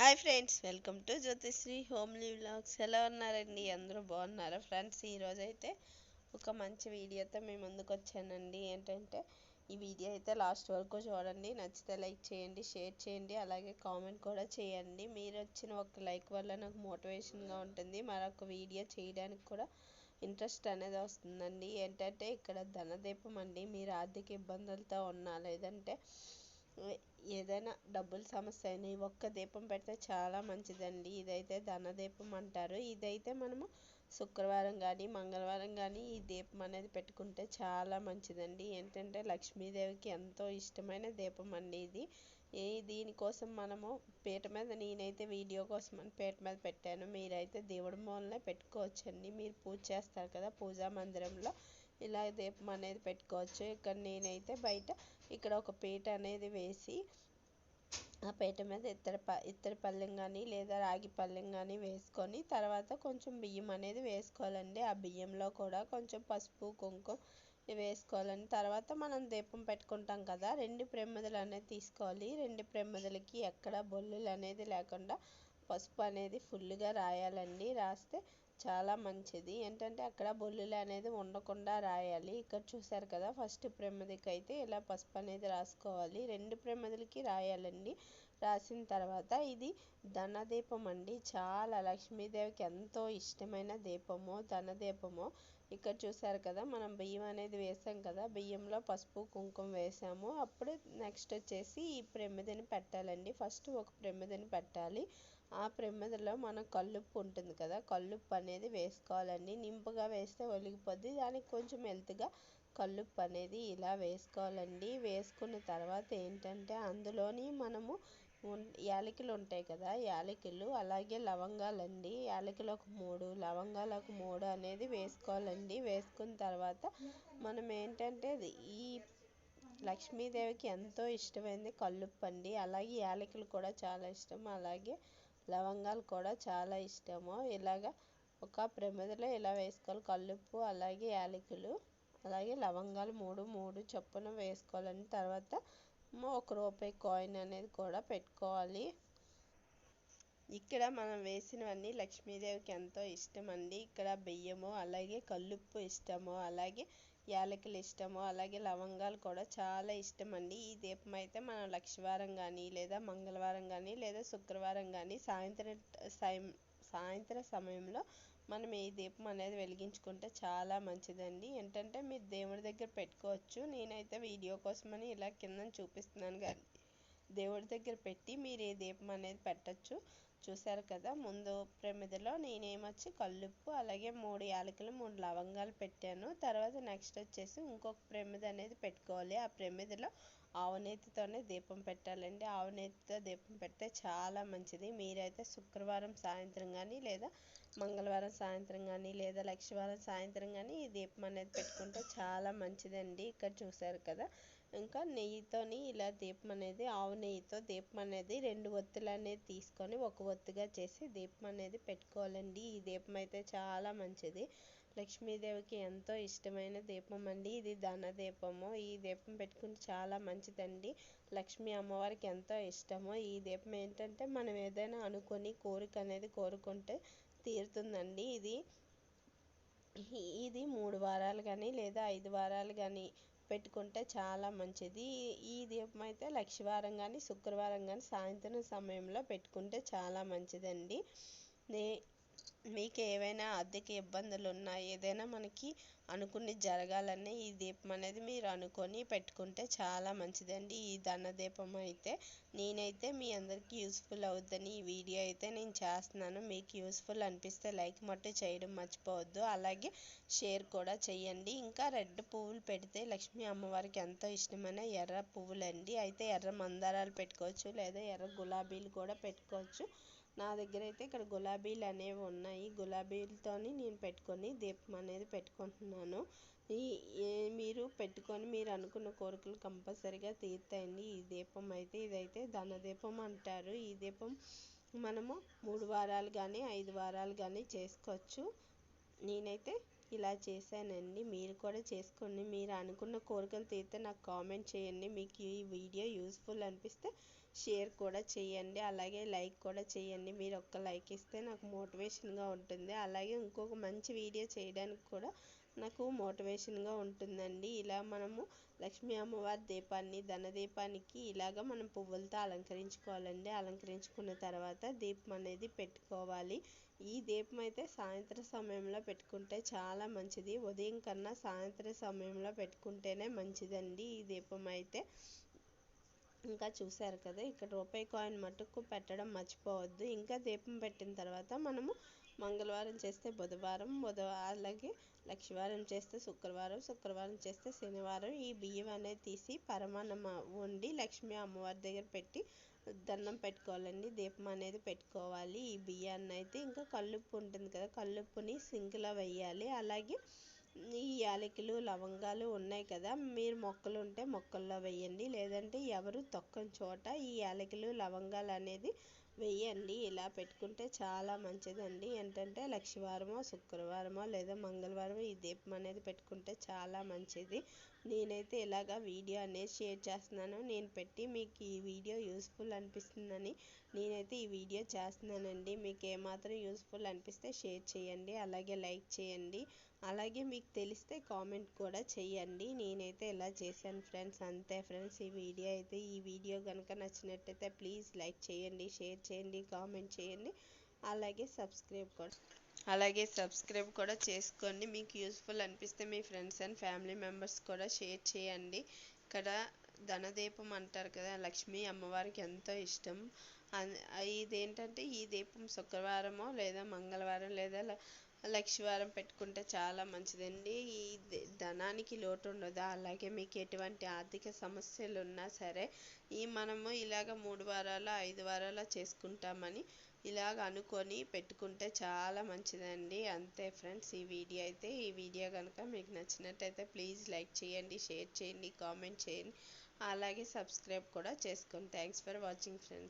Hi friends welcome to Jyothisri homely vlogs ఎలా ఉన్నారండి? అందరూ బాగున్నారా ఫ్రెండ్స్? ఈరోజు అయితే ఒక మంచి వీడియోతో మేము ముందుకు వచ్చానండి. ఏంటంటే ఈ వీడియో అయితే లాస్ట్ వరకు చూడండి. నచ్చితే లైక్ చేయండి షేర్ చేయండి అలాగే కామెంట్ కూడా చేయండి. మీరు వచ్చిన ఒక లైక్ వల్ల నాకు మోటివేషన్గా ఉంటుంది. మరొక వీడియో చేయడానికి కూడా ఇంట్రెస్ట్ అనేది వస్తుందండి. ఏంటంటే ఇక్కడ ధనదీపం అండి. మీరు ఆర్థిక ఇబ్బందులతో ఉన్నా లేదంటే ఏదైనా డబ్బుల సమస్య అయినా ఈ ఒక్క దీపం పెడితే చాలా మంచిదండి. ఇదైతే ధనదీపం అంటారు. ఇదైతే మనము శుక్రవారం కానీ మంగళవారం కానీ ఈ దీపం అనేది పెట్టుకుంటే చాలా మంచిదండి. ఏంటంటే లక్ష్మీదేవికి ఎంతో ఇష్టమైన దీపం అండి ఇది. ఈ దీనికోసం మనము పీట మీద నేనైతే వీడియో కోసం అని పీట మీద పెట్టాను. మీరైతే దేవుడి మూలనే పెట్టుకోవచ్చండి. మీరు పూజ చేస్తారు కదా పూజా మందిరంలో. ఇలా దీపం అనేది పెట్టుకోవచ్చు. ఇక్కడ నేనైతే బయట ఇక్కడ ఒక పీట అనేది వేసి ఆ పీట మీద ఇత్తడి ప ఇత్తడి పళ్ళెం కానీ లేదా రాగి పళ్ళెం కానీ వేసుకొని తర్వాత కొంచెం బియ్యం అనేది వేసుకోవాలండి. ఆ బియ్యంలో కూడా కొంచెం పసుపు కుంకుమ వేసుకోవాలండి. తర్వాత మనం దీపం పెట్టుకుంటాం కదా రెండు ప్రమిదలు అనేది తీసుకోవాలి. రెండు ప్రమిదలకి ఎక్కడ బొల్లులు అనేది లేకుండా పసుపు అనేది ఫుల్గా రాయాలండి. రాస్తే చాలా మంచిది. ఏంటంటే అక్కడ బొల్లులు అనేది ఉండకుండా రాయాలి. ఇక్కడ చూసారు కదా ఫస్ట్ ప్రమదికి అయితే ఇలా పసుపు అనేది రాసుకోవాలి. రెండు ప్రమిదలకి రాయాలండి. రాసిన తర్వాత ఇది ధనదీపం అండి. చాలా లక్ష్మీదేవికి ఎంతో ఇష్టమైన దీపము ధనదీపము. ఇక్కడ చూసారు కదా మనం బియ్యం అనేది వేసాం కదా బియ్యంలో పసుపు కుంకుమ వేసాము. అప్పుడు నెక్స్ట్ వచ్చేసి ఈ ప్రమిదని పెట్టాలండి. ఫస్ట్ ఒక ప్రమిదని పెట్టాలి. ఆ ప్రమిదలో మనం కల్లుప్పు ఉంటుంది కదా కల్లుప్పు అనేది వేసుకోవాలండి. నింపుగా వేస్తే ఒలిగిపోద్ది. దానికి కొంచెం హెల్త్గా కల్లుప్పు అనేది ఇలా వేసుకోవాలండి. వేసుకున్న తర్వాత ఏంటంటే అందులోని మనము యాలకులు ఉంటాయి కదా యాలకులు అలాగే లవంగాలండి. యాలకులు ఒక మూడు లవంగాలు ఒక మూడు అనేది వేసుకోవాలండి. వేసుకున్న తర్వాత మనం ఏంటంటే ఈ లక్ష్మీదేవికి ఎంతో ఇష్టమైంది కల్లుప్పు అండి అలాగే యాలకులు కూడా చాలా ఇష్టం. అలాగే లవంగాలు కూడా చాలా ఇష్టము. ఇలాగ ఒక ప్రమిదలో ఇలా వేసుకోవాలి. కల్లుప్పు అలాగే యాలకులు అలాగే లవంగాలు మూడు మూడు చొప్పున వేసుకోవాలండి. తర్వాత ఒక రూపాయి కాయిన్ అనేది కూడా పెట్టుకోవాలి. ఇక్కడ మనం వేసినవన్నీ లక్ష్మీదేవికి ఎంతో ఇష్టం అండి ఇక్కడ బియ్యము అలాగే కల్లుప్పు ఇష్టము అలాగే యాలకులు ఇష్టము అలాగే లవంగాలు కూడా చాలా ఇష్టం అండి ఈ దీపం అయితే మనం లక్షవారం కానీ లేదా మంగళవారం కానీ లేదా శుక్రవారం కానీ సాయంత్రం సాయంత్రం సమయంలో మనం ఈ దీపం అనేది వెలిగించుకుంటే చాలా మంచిదండి. ఏంటంటే మీరు దేవుడి దగ్గర పెట్టుకోవచ్చు. నేనైతే వీడియో కోసమని ఇలా కింద చూపిస్తున్నాను కానీ దేవుడి దగ్గర పెట్టి మీరు ఈ దీపం అనేది పెట్టచ్చు. చూసారు కదా ముందు ప్రమిదలో నేనేమొచ్చి కల్లుప్పు అలాగే మూడు యాలకులు మూడు లవంగాలు పెట్టాను. తర్వాత నెక్స్ట్ వచ్చేసి ఇంకొక ప్రమిద అనేది పెట్టుకోవాలి. ఆ ప్రమిదలో ఆవునేతితోనే దీపం పెట్టాలండి. ఆవునేతితో దీపం పెడితే చాలా మంచిది. మీరైతే శుక్రవారం సాయంత్రం కానీ లేదా మంగళవారం సాయంత్రం కానీ లేదా లక్షవారం సాయంత్రం కానీ ఈ దీపం అనేది పెట్టుకుంటే చాలా మంచిదండి. ఇక్కడ చూసారు కదా. ఇంకా నెయ్యితోని ఇలా దీపం అనేది ఆవు నెయ్యితో దీపం అనేది రెండు ఒత్తులు అనేది తీసుకొని ఒక ఒత్తుగా చేసి దీపం అనేది పెట్టుకోవాలండి. ఈ దీపం అయితే చాలా మంచిది. లక్ష్మీదేవికి ఎంతో ఇష్టమైన దీపం అండి. ఇది ధన దీపము. ఈ దీపం పెట్టుకుంటే చాలా మంచిదండి. లక్ష్మీ అమ్మవారికి ఎంతో ఇష్టము. ఈ దీపం ఏంటంటే మనం ఏదైనా అనుకొని కోరిక అనేది కోరుకుంటే తీరుతుందండి. ఇది ఇది మూడు వారాలు కానీ లేదా ఐదు వారాలు కానీ పెట్టుకుంటే చాలా మంచిది. ఈ దీపం అయితే లక్షవారం కానీ శుక్రవారం కానీ సాయంత్రం సమయంలో పెట్టుకుంటే చాలా మంచిదండి. నే మీకు ఏవైనా ఆర్థిక ఇబ్బందులు ఉన్నా ఏదైనా మనకి అనుకుని జరగాలని ఈ దీపం అనేది మీరు అనుకొని పెట్టుకుంటే చాలా మంచిదండి. ఈ ధన దీపం అయితే నేనైతే మీ అందరికీ యూస్ఫుల్ అవుద్దని ఈ వీడియో అయితే నేను చేస్తున్నాను. మీకు యూస్ఫుల్ అనిపిస్తే లైక్ మట్టు చేయడం మర్చిపోవద్దు. అలాగే షేర్ కూడా చేయండి. ఇంకా రెడ్ పువ్వులు పెడితే లక్ష్మీ అమ్మవారికి ఎంతో ఇష్టమైన ఎర్ర పువ్వులండి. అయితే ఎర్ర మందారాలు పెట్టుకోవచ్చు లేదా ఎర్ర గులాబీలు కూడా పెట్టుకోవచ్చు. నా దగ్గర అయితే ఇక్కడ గులాబీలు అనేవి ఉన్నాయి. గులాబీలతోని నేను పెట్టుకొని దీపం అనేది పెట్టుకుంటున్నాను. ఈ మీరు పెట్టుకొని మీరు అనుకున్న కోరికలు కంపల్సరీగా తీరుతాయండి. ఈ దీపం అయితే ఇదైతే ధన దీపం అంటారు. ఈ దీపం మనము మూడు వారాలు కానీ ఐదు వారాలు కానీ చేసుకోవచ్చు. నేనైతే ఇలా చేశానండి. మీరు కూడా చేసుకోండి. మీరు అనుకున్న కోరికలు తీరితే నాకు కామెంట్ చేయండి. మీకు ఈ వీడియో యూస్ఫుల్ అనిపిస్తే షేర్ కూడా చేయండి. అలాగే లైక్ కూడా చేయండి. మీరు ఒక్క లైక్ ఇస్తే నాకు మోటివేషన్గా ఉంటుంది. అలాగే ఇంకొక మంచి వీడియో చేయడానికి కూడా నాకు మోటివేషన్గా ఉంటుందండి. ఇలా మనము లక్ష్మీ అమ్మవారి దీపాన్ని ధనదీపానికి ఇలాగ మనం పువ్వులతో అలంకరించుకోవాలండి. అలంకరించుకున్న తర్వాత దీపం అనేది పెట్టుకోవాలి. ఈ దీపం అయితే సాయంత్రం సమయంలో పెట్టుకుంటే చాలా మంచిది. ఉదయం కన్నా సాయంత్రం సమయంలో పెట్టుకుంటేనే మంచిదండి ఈ దీపం అయితే. ఇంకా చూశారు కదా ఇక్కడ రూపాయి కాయిన్ మటుకు పెట్టడం మర్చిపోవద్దు. ఇంకా దీపం పెట్టిన తర్వాత మనము మంగళవారం చేస్తే బుధవారం బుధవారం అలాగే లక్షవారం చేస్తే శుక్రవారం శుక్రవారం చేస్తే శనివారం ఈ బియ్యం అనేది తీసి పరమాన్నం వండి లక్ష్మీ అమ్మవారి దగ్గర పెట్టి దండం పెట్టుకోవాలండి. దీపం అనేది పెట్టుకోవాలి. ఈ బియ్యాన్ని అయితే ఇంకా కల్లుప్పు ఉంటుంది కదా కల్లుప్పుని సింక్లో వేయాలి. అలాగే ఈ యాలకులు లవంగాలు ఉన్నాయి కదా. మీరు మొక్కలు ఉంటే మొక్కల్లో వేయండి. లేదంటే ఎవరు తొక్కని చోట ఈ యాలకులు లవంగాలు అనేది వేయండి. ఇలా పెట్టుకుంటే చాలా మంచిదండి. ఏంటంటే లక్షవారమో శుక్రవారమో లేదా మంగళవారమో ఈ దీపం అనేది పెట్టుకుంటే చాలా మంచిది. నేనైతే ఇలాగా వీడియో అనేది షేర్ చేస్తున్నాను. నేను పెట్టి మీకు ఈ వీడియో యూస్ఫుల్ అనిపిస్తుందని నేనైతే ఈ వీడియో చేస్తున్నానండి. మీకు ఏమాత్రం యూస్ఫుల్ అనిపిస్తే షేర్ చేయండి. అలాగే లైక్ చేయండి. అలాగే మీకు తెలిస్తే కామెంట్ కూడా చేయండి. నేనైతే ఇలా చేశాను ఫ్రెండ్స్. అంతే ఫ్రెండ్స్ ఈ వీడియో అయితే ఈ వీడియో కనుక నచ్చినట్టయితే ప్లీజ్ లైక్ చేయండి షేర్ చేయండి కామెంట్ చేయండి. అలాగే సబ్స్క్రైబ్ కూడా అలాగే సబ్స్క్రైబ్ కూడా చేసుకోండి. మీకు యూస్ఫుల్ అనిపిస్తే మీ ఫ్రెండ్స్ అండ్ ఫ్యామిలీ మెంబర్స్ కూడా షేర్ చేయండి. ఇక్కడ ధనదీపం అంటారు కదా లక్ష్మీ అమ్మవారికి ఎంతో ఇష్టం. ఇదేంటంటే ఈ దీపం శుక్రవారమో లేదా మంగళవారం లేదా లక్ష్మీవారం పెట్టుకుంటే చాలా మంచిదండి. ఈ ధనానికి లోటు ఉండదు అలాగే మీకు ఎటువంటి ఆర్థిక సమస్యలు ఉన్నా సరే ఈ మనము ఇలాగ మూడు వారాలు ఐదు వారాలు చేసుకుంటామని ఇలాగ అనుకొని పెట్టుకుంటే చాలా మంచిదండి. అంతే ఫ్రెండ్స్ ఈ వీడియో అయితే ఈ వీడియో కనుక మీకు నచ్చినట్టయితే ప్లీజ్ లైక్ చేయండి షేర్ చేయండి కామెంట్ చేయండి. అలాగే సబ్స్క్రైబ్ కూడా చేసుకోండి. Thanks for watching friends.